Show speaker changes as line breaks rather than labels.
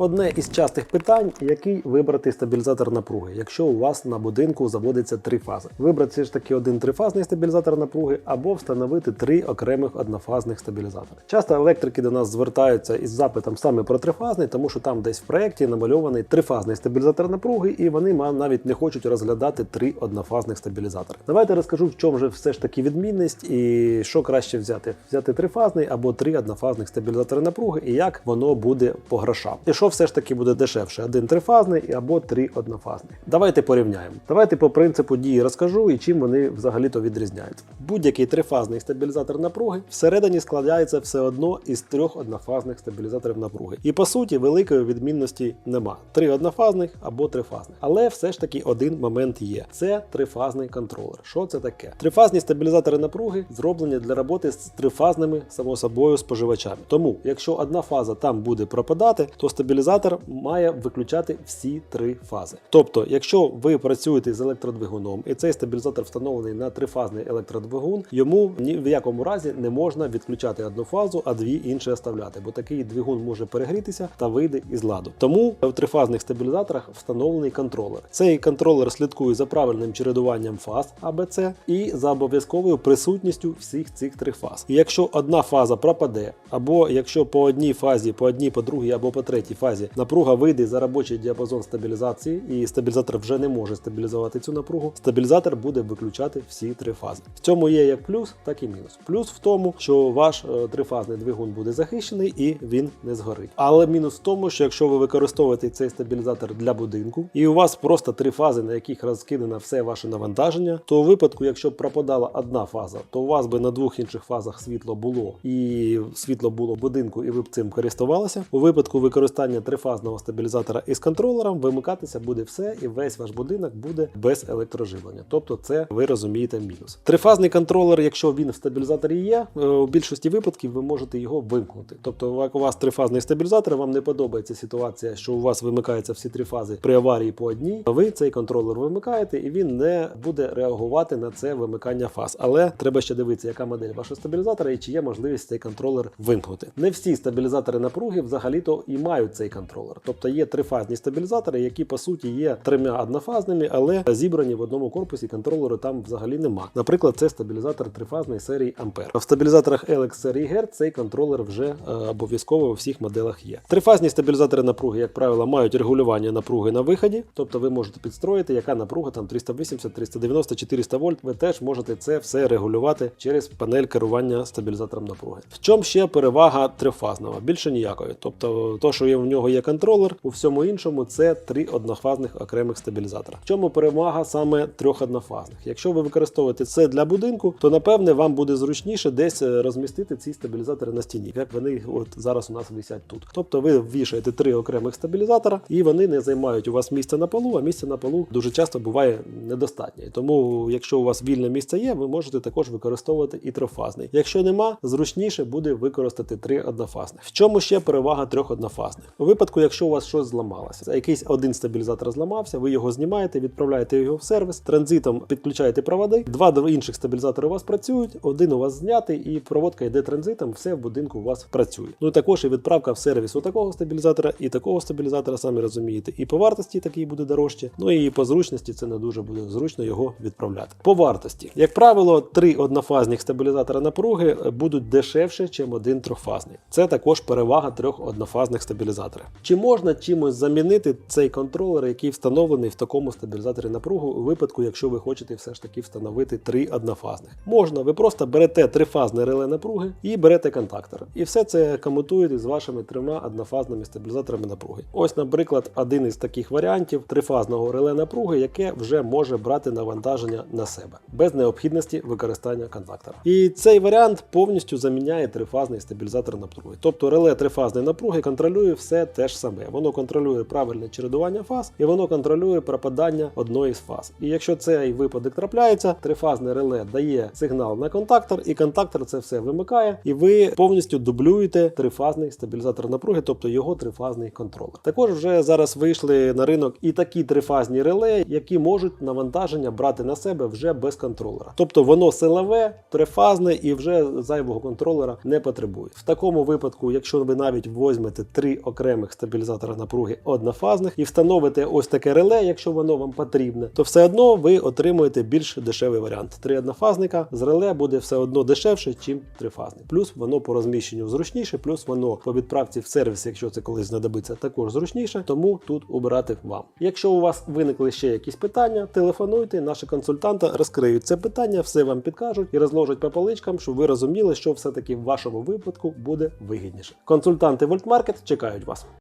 Одне із частих питань, який вибрати стабілізатор напруги, якщо у вас на будинку заводиться три фази. Вибрати ж таки один трифазний стабілізатор напруги або встановити три окремих однофазних стабілізатори. Часто електрики до нас звертаються із запитом саме про трифазний, тому що там десь в проєкті намальований трифазний стабілізатор напруги, і вони навіть не хочуть розглядати три однофазних стабілізатори. Давайте розкажу, в чому же все ж таки відмінність і що краще взяти: взяти трифазний або три однофазних стабілізатори напруги, і як воно буде по грошам. І що все ж таки буде дешевше: один трифазний або три однофазних. Давайте порівняємо. Давайте по принципу дії розкажу і чим вони взагалі-то відрізняються. Будь-який трифазний стабілізатор напруги всередині складається все одно із трьох однофазних стабілізаторів напруги. І по суті, великої відмінності нема. Три однофазних або трифазних. Але все ж таки один момент є: це трифазний контролер. Що це таке? Трифазні стабілізатори напруги зроблені для роботи з трифазними само собою споживачами. Тому, якщо одна фаза там буде пропадати, то стабілізатор має виключати всі три фази. Тобто, якщо ви працюєте з електродвигуном і цей стабілізатор встановлений на трифазний електродвигун, йому ні в якому разі не можна відключати одну фазу, а дві інші оставляти, бо такий двигун може перегрітися та вийде із ладу. Тому в трифазних стабілізаторах встановлений контролер. Цей контролер слідкує за правильним чередуванням фаз АБЦ і за обов'язковою присутністю всіх цих трьох фаз. І якщо одна фаза пропаде, або якщо по одній фазі, по одній, по другій або по третій фазі напруга вийде за робочий діапазон стабілізації, і стабілізатор вже не може стабілізувати цю напругу, стабілізатор буде виключати всі три фази. В цьому є як плюс, так і мінус. Плюс в тому, що ваш е, трифазний двигун буде захищений і він не згорить. Але мінус в тому, що якщо ви використовуєте цей стабілізатор для будинку, і у вас просто три фази, на яких розкидано все ваше навантаження, то у випадку, якщо пропадала одна фаза, то у вас би на двох інших фазах світло було і світло було будинку, і ви б цим користувалися. У випадку використання трифазного стабілізатора із контролером вимикатися буде все, і весь ваш будинок буде без електроживлення. Тобто, це ви розумієте мінус. Трифазний контролер, якщо він в стабілізаторі є, е, у більшості випадків ви можете його вимкнути. Тобто, як у вас трифазний стабілізатор, вам не подобається ситуація, що у вас вимикаються всі три фази при аварії по одній. Ви цей контролер вимикаєте, і він не буде реагувати на це вимикання фаз. Але треба ще дивитися, яка модель вашого стабілізатора і чи є можливість цей контролер вимкнути. Не всі стабілізатори напруги взагалі-то і мають цей контролер. Тобто є трифазні стабілізатори, які по суті є трьома однофазними, але зібрані в одному корпусі контролеру там взагалі нема. Наприклад, це стабілізатор трифазної серії Ampere. В стабілізаторах LX серії Hertz цей контролер вже е, обов'язково у всіх моделях є. Трифазні стабілізатори напруги, як правило, мають регулювання напруги на виході, тобто ви можете підстроїти, яка напруга там 380, 390, 400 вольт. Ви теж можете це все регулювати через панель керування стабілізатором напруги. В чому ще перевага трьохфазного? Більше ніякої. Тобто, то, що є в нього є контролер, у всьому іншому це три однофазних окремих стабілізатора. В чому перевага саме трьох однофазних? Якщо ви використовуєте це для будинку, то напевне вам буде зручніше десь е, розмістити ці стабілізатори на стіні, як вони от зараз у нас висять тут. Тобто ви вішаєте три окремих стабілізатора, і вони не займають у вас місця на полу, а місця на полу дуже часто буває недостатньо. Тому, якщо у вас вільне місце є, ви можете також використовувати і трьохфазний. Якщо нема, зручніше буде використати три однофазних. В чому ще перевага трьох однофазних? У випадку, якщо у вас щось зламалося, якийсь один стабілізатор зламався, ви його знімаєте, відправляєте його в сервіс, транзитом підключаєте проводи, два інших стабілізатори у вас працюють, один у вас знятий, і проводка йде транзитом, все в будинку у вас працює. Ну і також і відправка в сервіс у такого стабілізатора і такого стабілізатора, самі розумієте, і по вартості такий буде дорожче. Ну і по зручності це не дуже буде зручно його відправляти. По вартості, як правило, три однофазних стабілізатора напруги будуть дешевше, ніж один трьохфазний. Це також перевага трьох однофазних стабілізаторів. Чи можна чимось замінити цей контролер, який встановлений в такому стабілізаторі напругу, у випадку, якщо ви хочете все ж таки встановити три однофазних? Можна, ви просто берете трифазне реле напруги і берете контактор. І все це комутуєте з вашими трьома однофазними стабілізаторами напруги. Ось, наприклад, один із таких варіантів трифазного реле напруги, яке вже може брати навантаження на себе без необхідності використання контактора. І цей варіант повністю заміняє трифазний стабілізатор напруги. Тобто реле трифазної напруги контролює все те ж саме. Воно контролює правильне чередування фаз і воно контролює пропадання одної з фаз. І якщо цей випадок трапляється, трифазне реле дає сигнал на контактор, і контактор це все вимикає, і ви повністю дублюєте трифазний стабілізатор напруги, тобто його трифазний контролер. Також вже зараз вийшли на ринок і такі трифазні реле, які можуть навантаження брати на себе вже без контролера. Тобто воно силове, трифазне і вже зайвого контролера не потребує. В такому випадку, якщо ви навіть возьмете три окремі окремих стабілізатора напруги однофазних і встановите ось таке реле, якщо воно вам потрібне, то все одно ви отримуєте більш дешевий варіант. Три однофазника з реле буде все одно дешевше, ніж трифазник. Плюс воно по розміщенню зручніше, плюс воно по відправці в сервіс, якщо це колись знадобиться, також зручніше. Тому тут обирати вам. Якщо у вас виникли ще якісь питання, телефонуйте, наші консультанти розкриють це питання, все вам підкажуть і розложать по поличкам, щоб ви розуміли, що все-таки в вашому випадку буде вигідніше. Консультанти Вольтмаркет чекають вас.